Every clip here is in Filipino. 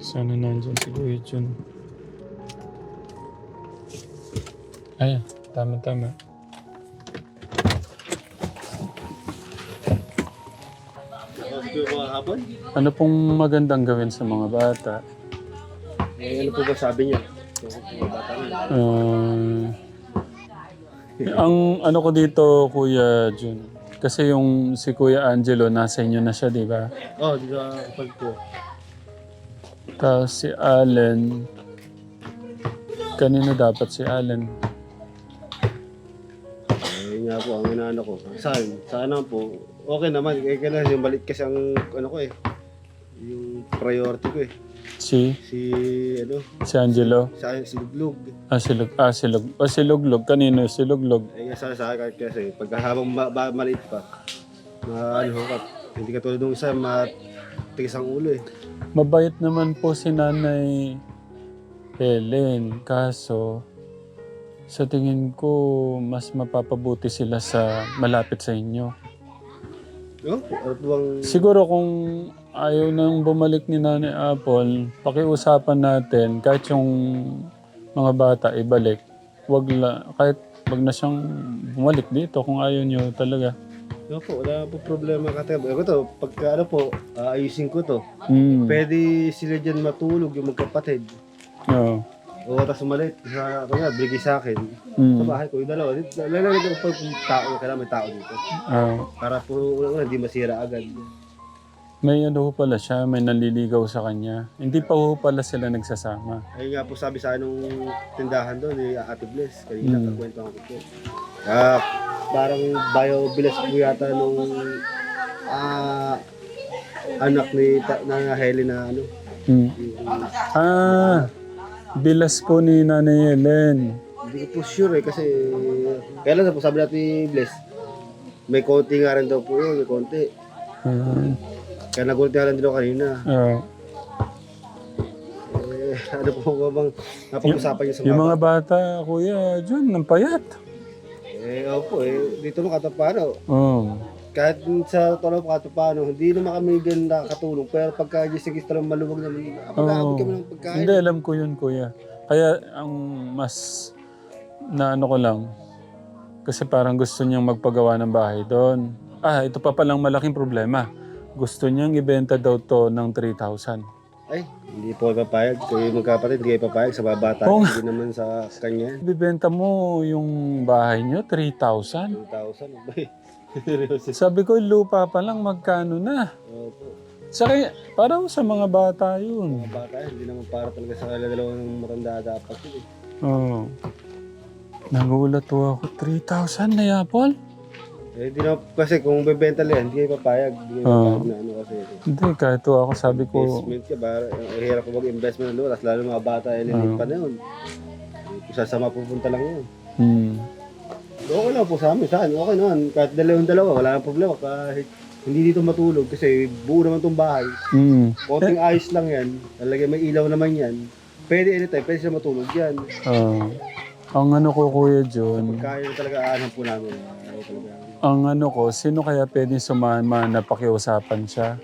Sana nandyan si Kuya Jun. Ayan, tama-tama. Ano pong magandang gawin sa mga bata? Eh, ano po ba sabi na. Ah, ang ano ko dito, Kuya Jun, kasi yung si Kuya Angelo, nasa inyo na siya, di ba? Oh, di ba ko? Tapos si Allen, kanino dapat si Allen? Eh, nga po, ang inaano ko. Saan? Sana po. Okay naman. Eh, kailan yung balik kasi ang ano ko eh. Yung priority ko eh. Si, Si, ano, si Angelo? sa si Luglug. Ah, si, Lug, ah, si, Lug, ah, si Luglog. Kanino si Luglog? Eh, sa sa akin kasi, pagka habang ma, ba, maliit pa, ma, ano ka, hindi ka tulad nung isa, matigas ang ulo eh. Mabait naman po si Nanay Helen. Kaso, sa tingin ko, mas mapapabuti sila sa malapit sa inyo. No? Ano Siguro kung ayaw nang bumalik ni Nanay Apple, pakiusapan natin kahit yung mga bata ibalik. Wag la, kahit wag na siyang bumalik dito kung ayaw niyo talaga. No po, wala po problema ka Ako to, pagka ano po, aayusin ko to. Mm. Pwede sila dyan matulog yung magkapatid. Oo. O tapos umalit, sa kanya, bigay sa akin. Sa Mm. bahay ko, yung dalawa. Lalagay ko pag tao, kailangan may tao dito. Ah. Para po, una, hindi masira agad. May ano ho pala siya, may naliligaw sa kanya. Hindi pa ho pala sila nagsasama. Ayun nga po sabi sa anong tindahan doon, ni Ate Bless. Kanina, Mm. kakwento ko po. Ah, parang bio-bless po yata nung ah, anak ni ta, na Helen na ano. Mm. yung- Ah, bilas po ni Nanay Helen. Hindi ko po sure eh kasi kailan na po sabi natin Bless. May konti nga rin daw po yun, may konti. Ah, Kaya nagultihan din ako kanina. ah. Eh, ano po ba bang napag-usapan niyo sa yung mga bata, kuya, Jun, ng payat. Eh, opo eh. Dito naman katapano. Oh. Kahit sa tolo po katapano, hindi naman kami ganun nakakatulong. Pero pagka gising talagang maluwag naman, pag-aabot kami ng pagkain. Hindi, alam ko yun, kuya. Kaya ang mas na ano ko lang, kasi parang gusto niyang magpagawa ng bahay doon. Ah, ito pa palang malaking problema. Gusto niyang ibenta daw to ng 3,000. Ay, hindi po papayag. Kayo magkapatid, hindi kayo papayag sa babata. Oo. Hindi naman sa kanya. Ibibenta mo yung bahay niyo, 3,000. 2,000. Abay. Seryoso. Sabi ko, lupa pa lang, magkano na? Opo. Saka, parang sa mga bata yun. Mga bata, hindi naman para talaga sa kanila dalawang matanda dapat yun eh. Oo. Nagulat po ako, 3,000 na yapol? Eh, hindi na, kasi kung bebenta lang, hindi kayo papayag. Hindi kayo Oo. papayag na ano kasi. Hindi, kahit to ako sabi ko, Investment ka ba? Eh, hirap ko mag-investment lupa. Tapos lalo mga bata, eh, lilit pa na yun. Kung sasama pupunta lang yun. hmm, Okay lang po sa amin, saan? Okay naman. Kahit dalawang dalawa, wala nang problema. Kahit hindi dito matulog kasi buo naman tong bahay. hmm, Konting ayos lang yan. Talaga may ilaw naman yan. Pwede anytime, pwede siya matulog yan. ah, ang ano ko, Kuya John, Kaya na talaga aanan po namin. Ayaw talaga. Ang ano ko, sino kaya pwede sumama na pakiusapan siya?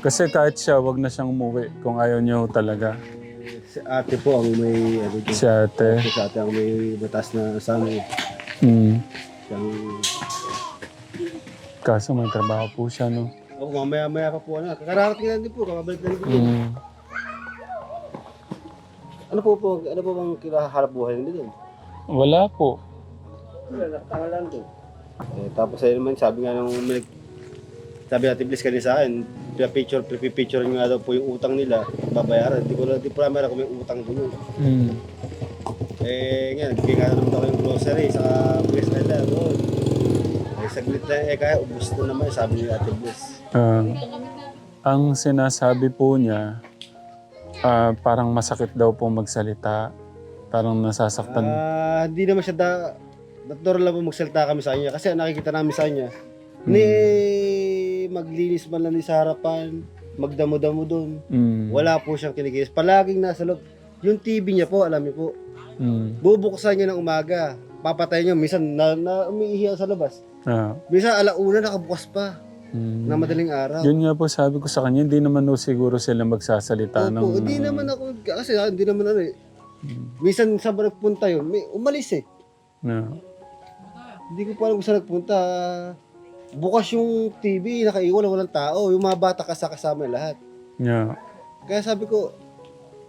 Kasi kahit siya, wag na siyang umuwi kung ayaw niyo talaga. Si ate po ang may, ano dyan. Si ate. Si ate ang may batas na sa amin. Hmm. Siyang, Kaso may trabaho po siya, no? oh, mamaya maya pa po. Ano, kakararating lang din po, kakabalik na din po. Hmm. Ano po po, ano po bang kinaharap buhay nila din? Wala po. Wala, nakatangal lang doon. Eh, tapos ayun naman, sabi nga nung may, sabi natin, please kanina sa akin, picture, picture nyo nga daw po yung utang nila, babayaran. Hindi ko na, di po namin alam kung may utang doon. Hmm. Eh, nga, nagbigay nga naman ako yung grocery sa place nila doon. Eh, saglit na, eh, kaya ubus na naman, sabi ni Ate Bliss. Ah, ang sinasabi po niya, ah, parang masakit daw po magsalita. Parang nasasaktan. Ah, hindi naman siya da, natural lang po magsalita kami sa kanya. Kasi nakikita namin sa kanya, ni maglinis man lang ni sa harapan, magdamo-damo doon. Mm. Wala po siyang kinikilis. Palaging nasa loob. Yung TV niya po, alam niyo po, Mm. bubuksan niya ng umaga. Papatay niya, minsan na, na umiihi sa labas. Ah. Minsan alauna nakabukas pa. Mm. na madaling araw. Yun nga po sabi ko sa kanya, hindi naman no siguro sila magsasalita ng... Opo, hindi naman ako, kasi ah, hindi naman ano eh. Mm. Minsan sa nagpunta yun, may umalis eh. Na, Hindi ko pa alam kung saan nagpunta. Bukas yung TV, nakaiwan, walang tao. Yung mga bata kasa kasama lahat. yeah. Kaya sabi ko,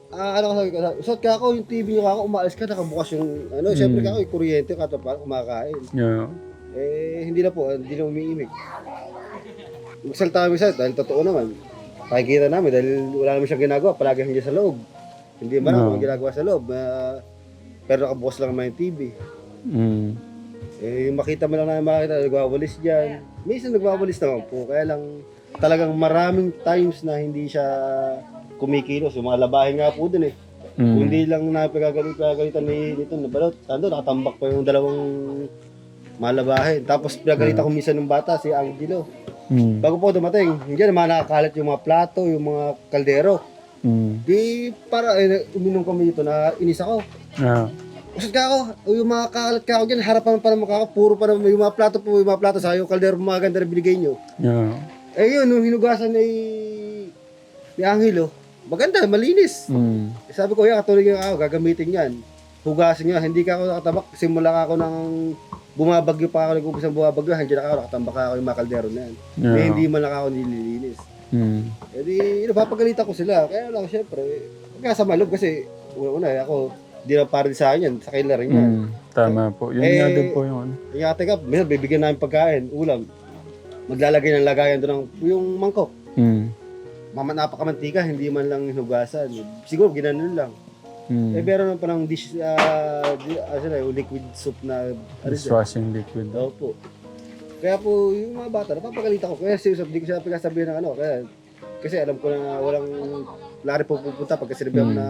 ah, ano ko sabi ko, usot ka ako, yung TV nyo ako, umaalis ka, nakabukas yung, ano, Mm. syempre ka ako, yung kuryente, kato para kumakain. Yeah. Eh, hindi na po, hindi na umiimig. Magsalta kami sa dahil totoo naman. Pakikita namin dahil wala naman siyang ginagawa, palagi hindi sa loob. Hindi man No. ginagawa sa loob. ah, pero nakabukas lang naman yung TV. Mm. Eh, makita mo lang namin makita, nagwawalis dyan. Minsan nagwawalis naman po, kaya lang talagang maraming times na hindi siya kumikilos. Yung mga labahin nga po dun eh. Mm. Kung hindi lang napagagalitan ni nito na balot, ando nakatambak pa yung dalawang malabahin. Tapos pinagalitan ko minsan ng bata, si Angelo. Mm. Bago po dumating, hindi naman nakakalat yung mga plato, yung mga kaldero. Mm. Di para eh, uminom kami dito na inis ako. Yeah. Usad ka ako, yung mga kakalat ka ako dyan, harapan pa ng mukha ko, puro pa naman yung mga plato po, yung mga plato sa yung kaldero mga ganda na binigay nyo. Yeah. Eh yun, nung hinugasan ni, ni Angelo, maganda, malinis. Mm. Sabi ko, yan, katuloy nga ako, gagamitin yan. Hugasin nga, hindi ka ako nakatabak. Simula ka ako ng bumabagyo pa ako, nag-umpisang bumabagyo, hindi na ako, nakatambak ka ako yung mga kaldero na yan. Yeah. Eh, hindi man lang ako nililinis. Mm. Eh di, napapagalitan ko sila. Kaya lang, syempre, magkasama loob kasi, una-una, ako, di na para sa akin yan, sa kanila rin yan. Mm. Tama po. Yun Eh, nga din po yung ano. Yung ate ka, minsan bibigyan namin pagkain, ulam. Maglalagay ng lagayan doon ng, yung mangkok. Mm. Mama, napakamantika, hindi man lang hinugasan. Siguro, ginanon lang. Mm. Eh, meron naman palang dish, ah, di, ano na, yung liquid soup na, siya. Dishwashing liquid. Oo po. Kaya po, yung mga bata, napapagalitan ko. Kaya seryoso, di ko siya pagkasabihin ng ano. Kaya, kasi alam ko na walang lari po pupunta pagka sinabihan mo Hmm. na,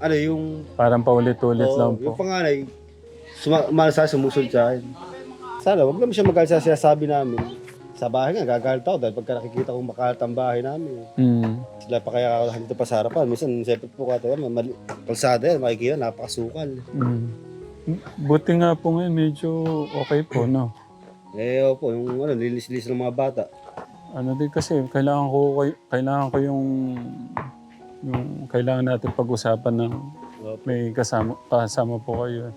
ano, yung, Parang paulit-ulit oo, lang yung po. panganay, suma, umasa, sumusunod sa akin. Sana, wag naman siya magalit sa sinasabi namin. Sa bahay nga, gagalit ako dahil pagka nakikita kong makalat ang bahay namin. Mm. Sila pa kaya ako dito pa sa harapan. Minsan, siyempre po kata yan, mali, kalsada yan, makikita, napakasukal. Mm. Buti nga po ngayon, medyo okay po, no? Eh, opo, yung ano, lilis-lilis ng mga bata. Ano din kasi, kailangan ko, kailangan ko yung, yung kailangan natin pag-usapan ng may kasama, kasama po kayo.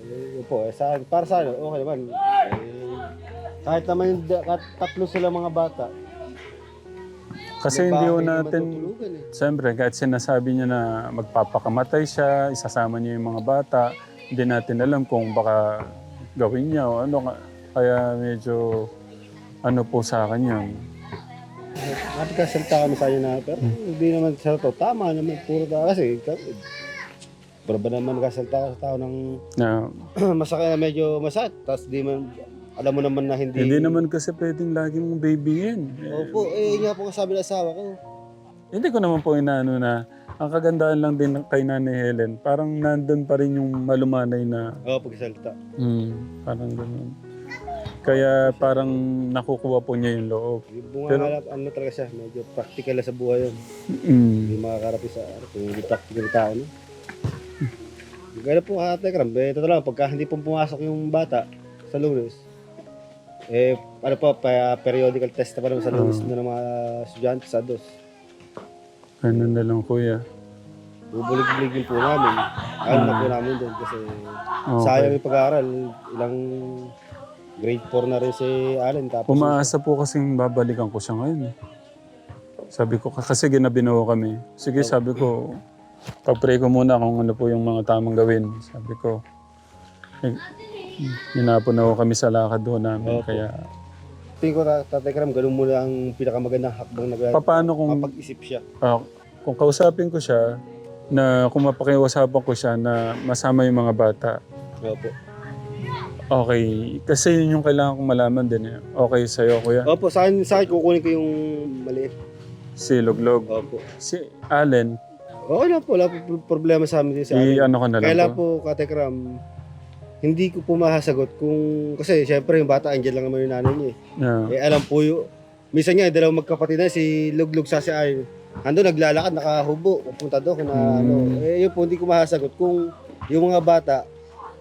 Eh, yun po, eh, sa, para sa ano, okay naman. Eh, kahit naman yung da- tatlo sila mga bata. Kasi hindi naman natin, tutulugan eh. siyempre, kahit sinasabi niya na magpapakamatay siya, isasama niya yung mga bata, hindi natin alam kung baka gawin niya o ano. ka- Kaya medyo, ano po sa akin yun. Nakapagkasalita kami sa na, pero hindi naman sa to. Tama naman, puro ta kasi. ka- Pero ba naman magkasalita ka sa tao ng Na, masakit na medyo masakit, tapos di man, alam mo naman na hindi. hindi naman kasi pwedeng lagi mong babyin. Eh, Opo, eh, yun nga po ang sabi ng asawa ko. Hindi ko naman po inaano na ang kagandaan lang din ng- kay Nanay Helen, parang nandun pa rin yung malumanay na Oo, pagkasalita. hmm, parang ganun. Kaya parang nakukuha po niya yung loob. Yung bunga Pero- nga, ano talaga siya, medyo practical na sa buhay yun. Mm. Hindi makakarapi sa ano, kung hindi practical na tao, no? Gaya po kate kram, eh, ito lang, pagka hindi po pumasok yung bata sa lunes, eh, ano po, pa, periodical test na pa naman sa lunes na ng mga estudyante sa dos. Ganun na lang kuya. Bubulig-buligin po namin. Ayaw na po namin doon kasi Okay. sayang yung pag-aaral. Ilang grade 4 na rin si Allen. Tapos Umaasa po kasing babalikan ko siya ngayon. eh. Sabi ko, kasi ginabinaw kami. Sige, sabi ko, pag-pray ko muna kung ano po yung mga tamang gawin. Sabi ko, eh, hinapon na kami sa lakad doon namin. Opo. Kaya, tingin ko, Tatay Kram, ganun muna ang pinakamagandang hakbang na gawin. paano kung Mapag-isip siya. Ah, kung kausapin ko siya, na kung mapakiusapan ko siya na masama yung mga bata, Opo. Okay. Kasi yun yung kailangan kong malaman din eh. Okay sa'yo, kuya. Opo, sa akin, sa akin kukunin ko yung maliit. Si Loglog. Opo. Si Allen, Okay lang po, wala po pro- problema sa amin din sa i akin. ano ko na lang Kaya po. po, Katekram, hindi ko po masasagot kung, kasi syempre yung bata, andyan lang naman yung nanay niya eh. Yeah. Eh, alam po yung, minsan nga, dalawang magkapatid na, si Luglug sa si Ay, ando naglalakad, nakahubo, pupunta doon, na Hmm. ano, eh, yun po, hindi ko masasagot kung yung mga bata,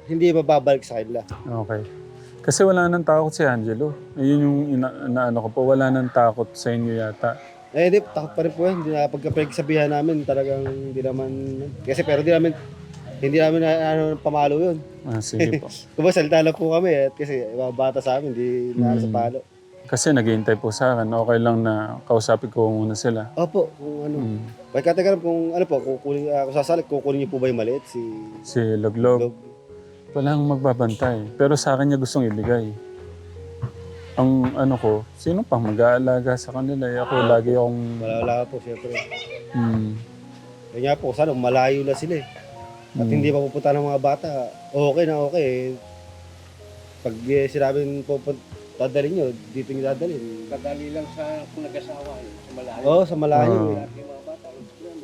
hindi mababalik sa kanila. Okay. Kasi wala nang takot si Angelo. Ayun yung ina, inaano ko po, wala nang takot sa inyo yata. Eh, di, takot pa rin po yan. Hindi na pagkapagsabihan namin, talagang hindi naman, kasi pero di namin, hindi namin na, ano, pamalo yun. Ah, sige po. Kung salita lang po kami, eh, kasi mga bata sa amin, hindi na sa palo. Kasi naghihintay po sa akin. Okay lang na kausapin ko muna sila. Opo, kung ano. Mm. Katagalan kung ano po, kukunin, uh, kung sasalik, kukunin niyo po ba yung maliit? Si Si Loglog. Log. Walang magbabantay. Pero sa akin niya gustong ibigay. Ang ano ko, sino pang mag-aalaga sa kanila? Eh, Ako lagi akong... Wala po, siyempre. Mm, Kaya nga po, sana malayo na sila eh. At Mm. hindi pa pupunta ng mga bata, okay na okay. Pag eh, sinabing pupunta, dadalhin nyo, dito nyo dadalhin. Kadali lang sa kung nag-asawa eh, sa malayo. Oo, sa malayo. Ah. eh. Yung mga bata,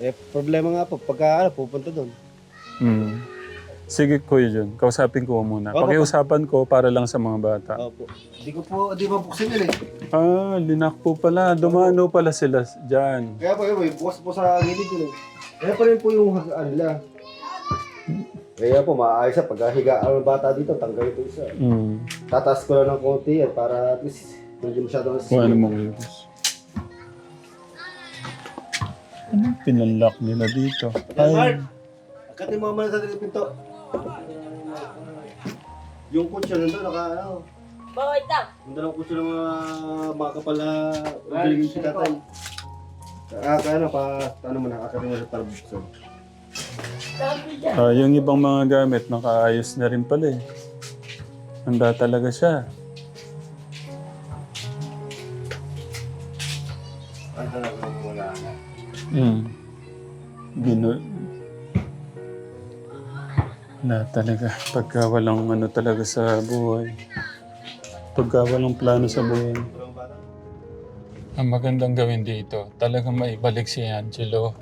Eh, problema nga po, pagka ano, pupunta doon. mm. Sige, Kuya John. Kausapin ko muna. Opo. Pakiusapan ko para lang sa mga bata. Opo. Hindi ko po, di ba buksin yun eh. Ah, linak po pala. Dumano pala sila dyan. Kaya po yun, eh, bukas po sa gilid yun eh. Kaya pa rin po yung ano nila. Kaya po, maayos siya. Pag higa ang bata dito, tanggal ito isa. Mm. Tataas ko lang ng konti yan para at least hindi masyado Kung ano mong virus. Ano pinanlock nila dito? Ay, Akatin mo naman sa pinto. Yung kutsa nandun, naka ano. Bawal daw. Yung dalawang kutsa ng mga mga kapal na galing si tatay. Ah, kaya ano, pa, ano mo na, akatin mo sa talbuksan. ah, yung ibang mga gamit, nakaayos na rin pala eh. Handa talaga siya. Ay, talaga, wala na. Mm. Bino... Na talaga. Pagka walang ano talaga sa buhay. Pagka walang plano sa buhay. Ang magandang gawin dito, talagang maibalik si Angelo.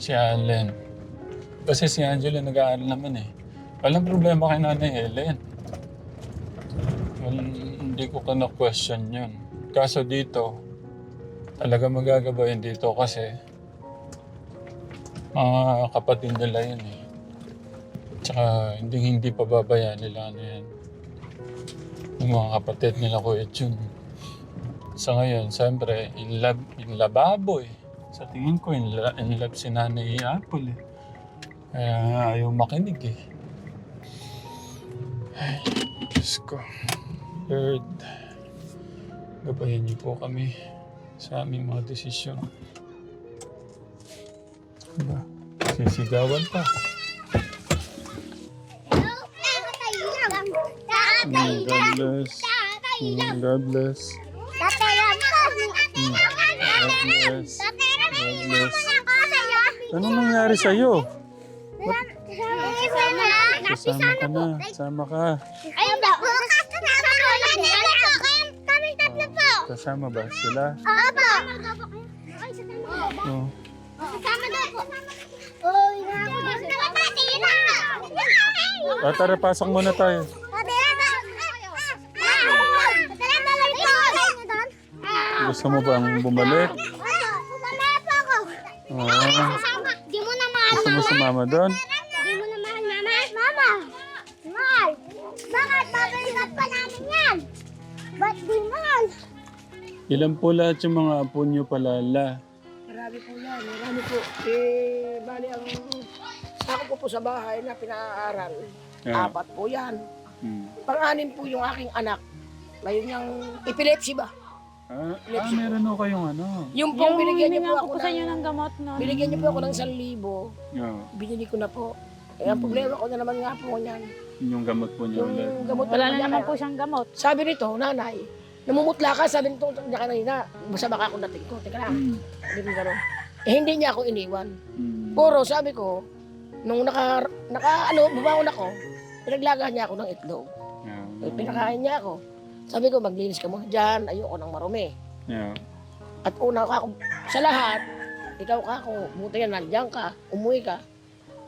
Si Allen. Kasi si Angelo nag-aaral naman eh. Walang problema kay Nanay Helen. Walang, hindi ko ka na-question yun. Kaso dito, talaga magagabayan dito kasi mga kapatid nila yun eh. Tsaka hindi hindi pababayaan nila ano yan. Yung mga kapatid nila Kuya Jun. Sa ngayon, siyempre, in love, in lababo eh. Sa tingin ko, in, la- in love si Nanay Apple eh. Kaya ayaw makinig eh. Ay, Diyos ko. Lord, gabayan niyo po kami sa aming mga desisyon. Diba? Sisigawan pa. Mm, God bless. Mm, God bless. God bless. Bless. Anong nangyari sa'yo? Kasama ka na. Kasama ka. Ayun daw. Kami tatlo po. Kasama ba sila? Opo. Oh. Kasama daw po. Ah, tara, pasok muna tayo. Gusto mo bang bumalik? Ah, Di mo na mahal, gusto mo sumama doon? Di mo na mahal, mama. Mama. Mahal. Bakit babalikat pa namin yan? Ba't di mahal? Ilan po lahat yung mga apo nyo palala? Marami po yan, marami po. Eh, bali ang ako po po sa bahay na pinaaral. Yeah. Apat po yan. Hmm. Pang-anim po yung aking anak. Ngayon yung epilepsy ba? Ah, ah, meron ako kayong ano. Yung pong binigyan niyo po ako ko sa inyo ng, gamot no. binigyan niyo po ako ng 1,000. Yeah. Binili ko na po. Eh, ang problema ko na naman nga po niyan. Yun yung gamot po niyo ulit. Yung gamot Wala na naman kaya- po siyang gamot. Sabi nito, nanay, namumutla ka, sabi nito niya kanina, basta baka ako natin ko. Teka lang, Hmm. hindi mo gano'n. Eh, hindi niya ako iniwan. Hmm. Puro, sabi ko, nung naka, naka ano, bumangon ako, pinaglagaan niya ako ng itlog. Yeah. Eh, Pinakain niya ako. Sabi ko, maglinis ka muna dyan, ayoko nang marumi. Yeah. At una ka ako, sa lahat, ikaw ka ako, buti yan, nandiyan ka, umuwi ka.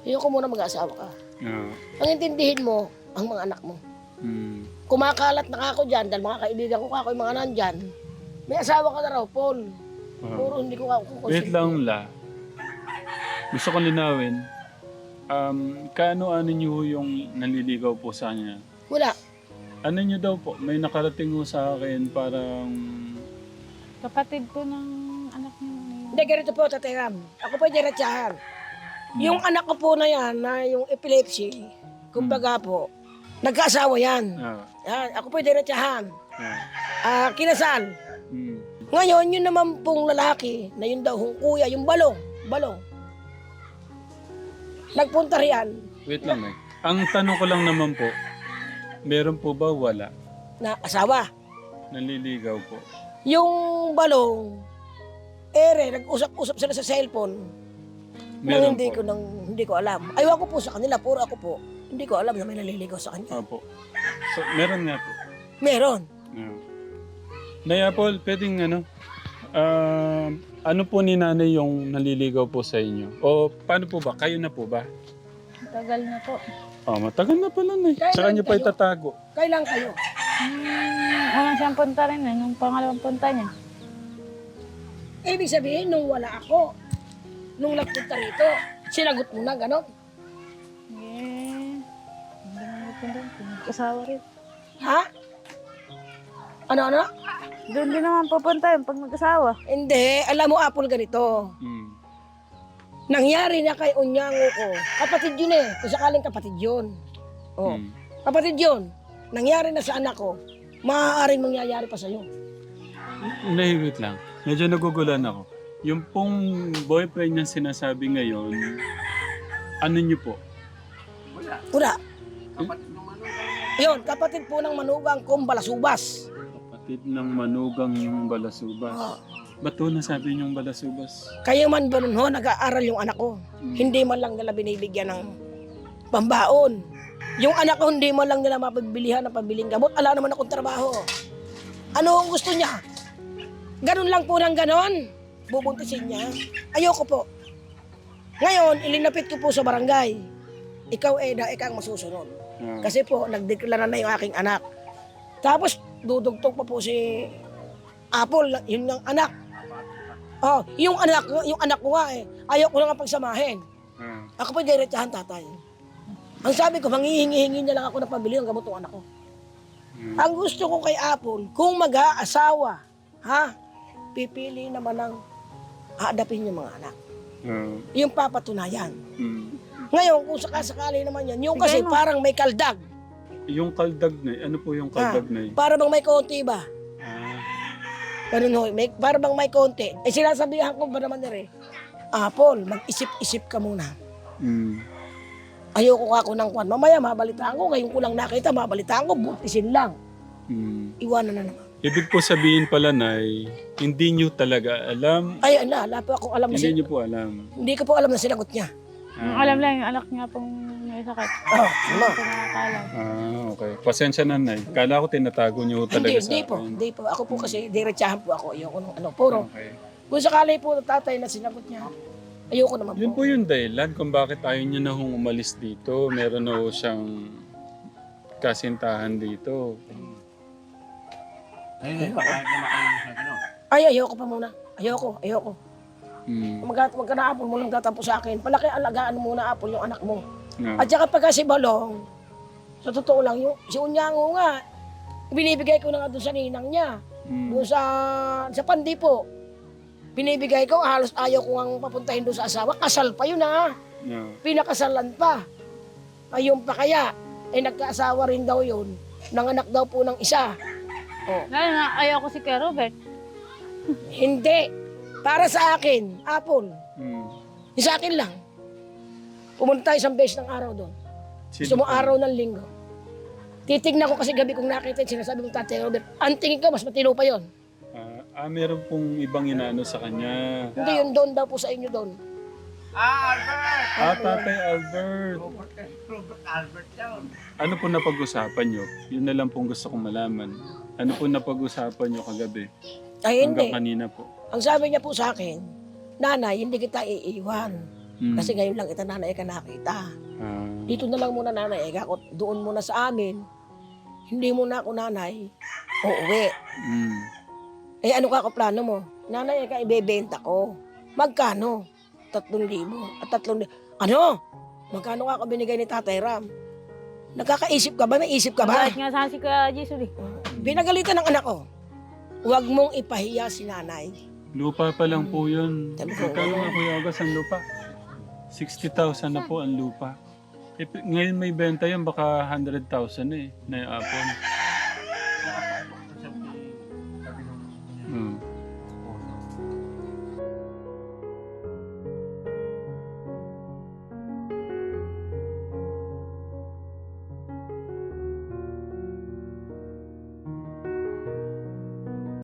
Ayoko muna mag-asawa ka. Yeah. Ang intindihin mo, ang mga anak mo. Hmm. Kumakalat na ako dyan, dahil mga kaibigan ko ako, yung mga nandyan. May asawa ka na raw, Paul. Ah. Puro hindi ko ako Wait lang la. Gusto ko linawin. Um, kaano-ano niyo yung naliligaw po sa kanya? Wala. Ano nyo daw po? May nakarating ho sa akin parang... Kapatid ko ng anak niya. Hindi, ganito po, Tatay Ram. Ako po diretsahan. Yung anak ko po na yan, na yung epilepsy, kumbaga po, nagkaasawa yan. Ah, Yan, ako po diretsahan. ah, Ah, kinasal. mm, Ngayon, yun naman pong lalaki, na yun daw, hong kuya, yung balong, balong. Nagpunta riyan Wait lang eh. Ang tanong ko lang naman po, meron po ba wala? na asawa. Nanliligaw po. Yung balong, ere, nag-usap-usap sila sa cellphone. Nang Meron hindi po. ko nang hindi ko alam. Ayaw ko po sa kanila, puro ako po. Hindi ko alam na may naliligaw sa kanya. Opo. So, meron nga po. Meron. Yeah. Nay Apple, pwedeng ano, ah, ano po ni nanay yung naliligaw po sa inyo? O paano po ba? Kayo na po ba? Tagal na po. Oh, matagal na pala na Kailan Sa kanya pa kayo? itatago. Kailan kayo? Hmm, unang siyang punta rin eh, nung pangalawang punta niya. Ibig sabihin, nung wala ako, nung nagpunta rito, sinagot mo na, gano'n. Eh, hindi na nagpunta. Pinag-asawa rin. Ha? Ano, ano? Doon din naman pupunta yun pag nag-asawa. Hindi, alam mo, Apple, ganito. Mm. Nangyari na kay Unyango ko. Kapatid yun eh. Kung sakaling kapatid yun. Oh, Mm. kapatid yun. Nangyari na sa anak ko. Maaaring mangyayari pa sa'yo. Wait lang. Medyo nagugulan ako. Yung pong boyfriend niya sinasabi ngayon, ano niyo po? Una. Yun, kapatid po ng manugang kong balasubas. Kapatid ng manugang yung balasubas. Oh. Ba't po nasabi niyong balasubas? Kayo man ba nun ho, nag-aaral yung anak ko. Hindi man lang nila binibigyan ng pambaon. Yung anak ko, hindi man lang nila mapabilihan ng pabiling gamot. Ala naman akong trabaho. Ano ang gusto niya? Ganun lang po ng ganon. Bubuntisin niya. Ayoko po. Ngayon, ilinapit ko po sa barangay. Ikaw, Eda, ikaw ang masusunod. Ah, Kasi po, nagdeklara na yung aking anak. Tapos, dudugtog pa po si Apple, yun yung anak. Oh, yung anak, yung anak ko nga eh, ayaw ko lang pagsamahin. ah, Ako po diretsahan tatay. Ang sabi ko, manghihingi-hingi na lang ako ng pabili ng gamot ng anak ko. mm, Ang gusto ko kay Apple, kung mag-aasawa, ha, pipili naman ng haadapin yung mga anak. ah, Yung papatunayan. mm. Ngayon, kung sakasakali naman yan, yung kasi parang may kaldag. Yung kaldag na, ano po yung kaldag na yun? Para bang may konti ba? Ah, Ganun ho, may, para bang may konti. Eh sinasabihan ko ba naman nire, Apple, mag-isip-isip ka muna. mm, Ayoko ka ako ng kwan. Mamaya mabalitaan ko, ngayon ko lang nakita, mabalitaan ko, butisin lang. mm. Iwanan na naman. Ibig po sabihin pala, Nay, hindi niyo talaga alam. Ay, ala, wala po akong alam na Hindi sin- niyo po alam. Hindi ko po alam na sinagot niya. Ang Ah, alam lang yung anak niya pong may sakit. Oh, ano? Hindi ko nakakalam. Ah, okay. Pasensya na, Nay. Kala ko tinatago niyo talaga Hindi, sa hindi po. akin. Hindi po. Ako po kasi diretsahan po ako. Ayoko nung ano. Puro. Okay. Kung sakali po tatay na sinagot niya, ayoko naman Yun po. po yung dahilan kung bakit ayaw niya na hong umalis dito. Meron na ho siyang kasintahan dito. Ay, ayoko pa muna. Ayoko, ayoko. Mm. Mag, wag ka na apple mo lang tatampo sa akin. Palaki alagaan mo muna apple yung anak mo. Yeah. At saka pagka si Balong, sa totoo lang, yung, si Unyango nga, binibigay ko na nga doon sa ninang niya. Mm. Doon sa, sa pandi po. Binibigay ko, halos ayaw ko nga papuntahin doon sa asawa. Kasal pa yun ha. Yeah. Pinakasalan pa. Ayun pa kaya. Eh nagkaasawa rin daw yun. Nanganak daw po ng isa. Oh, Lalo na ayaw ko si Kuya Robert. hindi. Para sa akin, Apple. Mm. Yung sa akin lang. Pumunta tayo isang beses ng araw doon. Gusto mo araw ng linggo. Titignan ko kasi gabi kong nakita yung sinasabi ng tatay Robert. Ang tingin ko, mas matino pa yon. Ah, ah, meron pong ibang inaano sa kanya. Hindi yun doon daw po sa inyo doon. Ah, Tatay Albert. Ano po napag-usapan nyo? Yun na lang pong gusto kong malaman. Ano po napag-usapan nyo kagabi? Ay hindi. Hanggang kanina po. Ang sabi niya po sa akin, Nanay, hindi kita iiwan. Mm. Kasi ngayon lang kita nanay ka nakita. Ah, Dito na lang muna nanay ka. Doon muna sa amin. Hindi mo na ako nanay. Uuwi. mm. Eh ano ka plano mo? Nanay ka ibebenta ko. Magkano? Tatlong libo. At tatlong libo. Ano? Magkano ka ako binigay ni Tatay Ram? Nakakaisip ka ba? May isip ka ba? Kahit nga saan si Kuya Jesus eh. Binagalitan ng anak ko. Huwag mong ipahiya si nanay. Lupa pa lang po yun. Magkano nga Kuya August ang lupa? 60,000 na po ang lupa. Eh, ngayon may benta yun, baka 100,000 eh, na yung apon. Hmm.